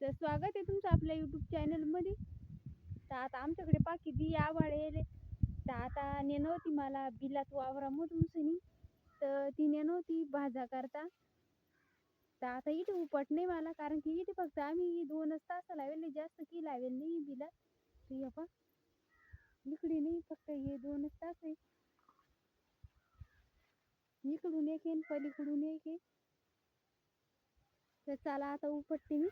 तर स्वागत आहे तुमचं आपल्या यूट्यूब चॅनलमध्ये तर आता आमच्याकडे पा किती आभाळ येले. तर आता नेणं होती मला बिलात वावरामधून सनी. तर ती नेनवती होती भाजा करता. तर आता इथे उपट नाही मला कारण की इथे फक्त आम्ही दोनच तास लावेल जास्त की लावेल नाही बिलात. तर आपण इकडे नाही फक्त हे दोनच तास आहे. इकडून एक येईन पलीकडून एक आहे तर चला आता उपटते मी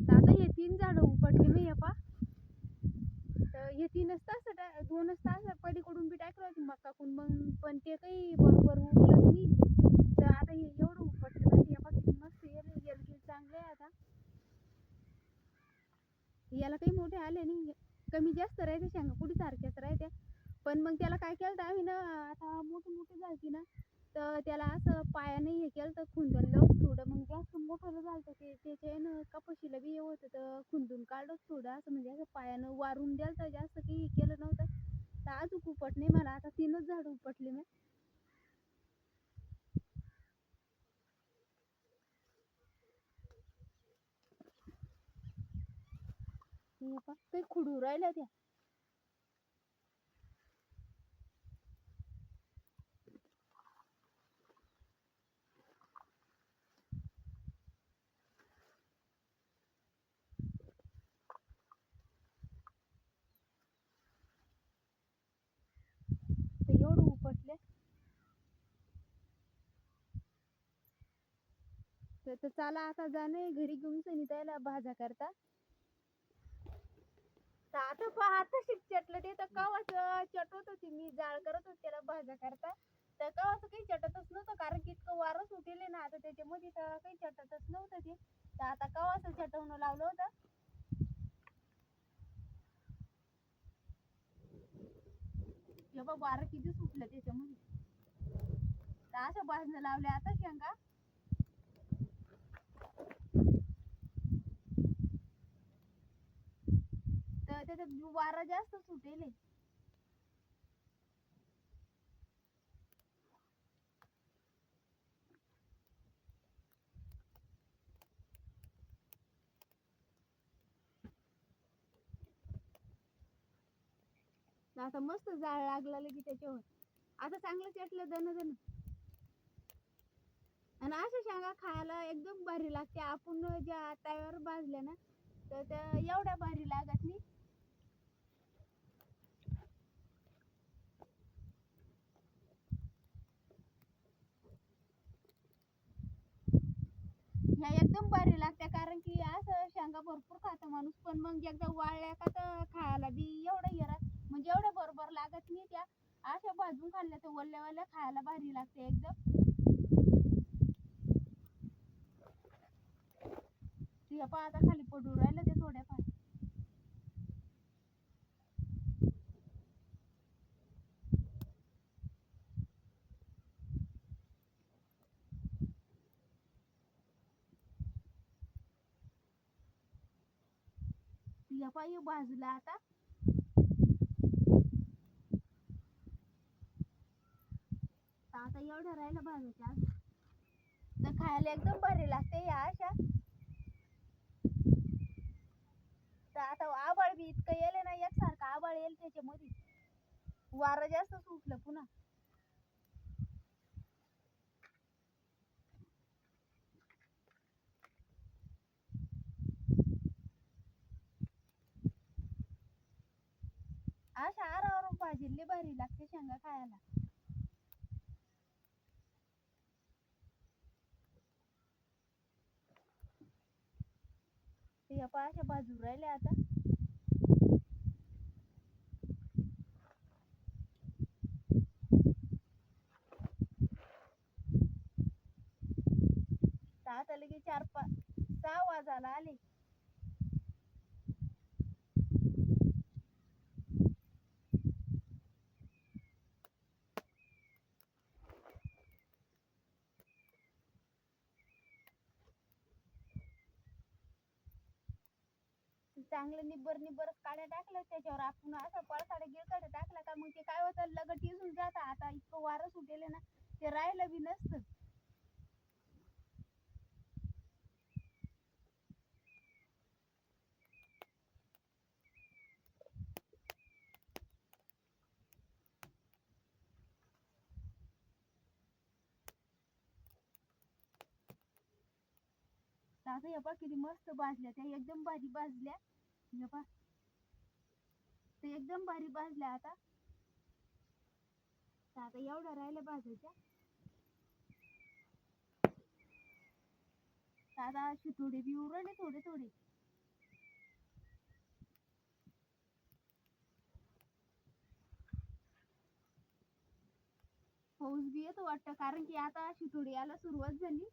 तर आता हे तीन झाडं उपटले मी पा. तर हे तीनच तास टा- दोनच तास पलीकडून बी टाकलं होती मकाकून मग पण ते काही बरोबर उगलंच नाही. तर आता हे एवढं उपटलं ना हे किती मस्त येल येल की चांगले आहे आता. याला काही मोठे आले नाही. कमी जास्त राहते शेंगा कुठे सारख्याच राहत्या पण मग त्याला काय केलं आम्ही ना आता मोठे मोठे झालती ना तर त्याला असं पायाने हे केलं तर खुंदलं थोडं. मग जास्त मोठं झालं ते त्याच्यानं कपाशीला बी हे होतं तर खुंदून काढलं थोडं असं म्हणजे असं पायानं वारून द्याल तर जास्त काही केलं नव्हतं. तर अजून उपट नाही मला. आता तीनच झाडं उपटली मी. ते काही खुडू राहिल्या त्या तर एवढं उपटले तर तर चला आता जाणे घरी घेऊन सनी त्याला भाजा करता. तर आता पहा आता चटलं ते तर कवाच चटवत होती मी जाळ करत होती त्याला भाजा करता. तर कवाच काही चटतच नव्हतं कारण की इतकं वारं सुटेले ना आता त्याच्यामध्ये तर काही चटतच नव्हतं ते. तर आता कवाच चटवणं लावलं होतं? हे बघ वारं किती सुटलं त्याच्यामध्ये. तर अशा भाजणं लावल्या आता शेंगा तर त्याच्यात वारा जास्त सुटेल आता मस्त जाळ लागला की त्याच्यावर. आता चांगलं चटलं जण जण आणि अशा शेंगा खायला एकदम भारी लागते. आपण ज्या तव्यावर भाजल्या ना तर त्या एवढ्या भारी लागत नाही. ह्या एकदम भारी लागत्या. कारण की असं शेंगा भरपूर खातो माणूस. पण मग एकदा वाळल्या का तर खायला बी एवढं येरा म्हणजे एवढ्या बरोबर लागत नाही त्या. अशा भाजून खाल्ल्या तर ओल्या ओल्या खायला भारी लागते एकदम. ते पहा आता खाली पडून राहिलं ते थोड्याफार. या पायी बाजूला आता. आता एवढं राहिलं भाजूच्या अजून. तर खायला एकदम भारी लागते या अशा. तर आता आबाळ बी इतकं येले ना एकसारखं आबाळ येईल त्याच्यामध्ये. वारं जास्त सुटलं पुन्हा अशा भाजी भाजीले भारी लागते शेंगा खायला. ते या बाजू राहिल्या आता. तर आता लगे चार पाच सहा वाजायला आले. चांगलं निब्बर निब्बर काड्या टाकल्या त्याच्यावर. आपण असं पळसाड्या गिळकाडे टाकला का मग ते काय होतं? लगट इजून जातं. आता इतकं वारं सुटेल ना ते राहिलं बी नसतं. आता हे पहा किती मस्त भाजल्या त्या. एकदम भारी भाजल्या. हे पा ते एकदम भारी भाजल्या आता. आता एवढ्या राहिल्या भाजायच्या आता अशी थोडी बी उरले थोडे थोडे. पाऊस बी येतो वाटतं कारण की आता अशी थोडी यायला सुरुवात झाली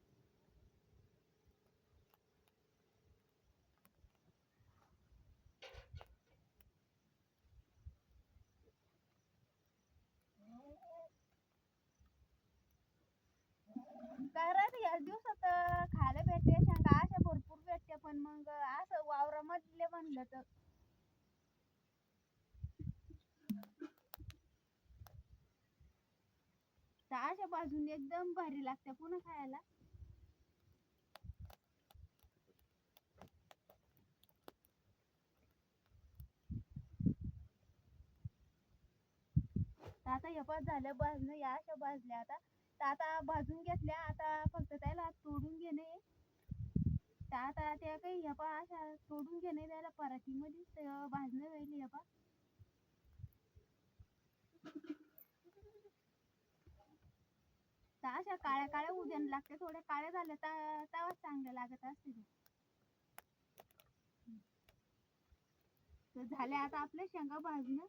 काय राहते या दिवसात खायला भेटते. शेंगा अशा भरपूर भेटते पण मग असं वावरामधले म्हणलं तर. अशा बाजून एकदम भारी लागते पुन्हा खायला. आता हे पण झालं बाजणं या अशा भाजल्या आता. तर आता भाजून घेतल्या आता फक्त त्याला तोडून घेणे. तर आता त्या काही ह्या अशा तोडून घेणे त्याला पराठीमध्ये तर भाजणं होईल ह्या तर अशा काळ्या काळ्या उद्यान लागते थोड्या काळ्या झाल्या तर तेव्हाच चांगल्या लागत असते तर झाल्या आता आपल्या शेंगा भाजणं.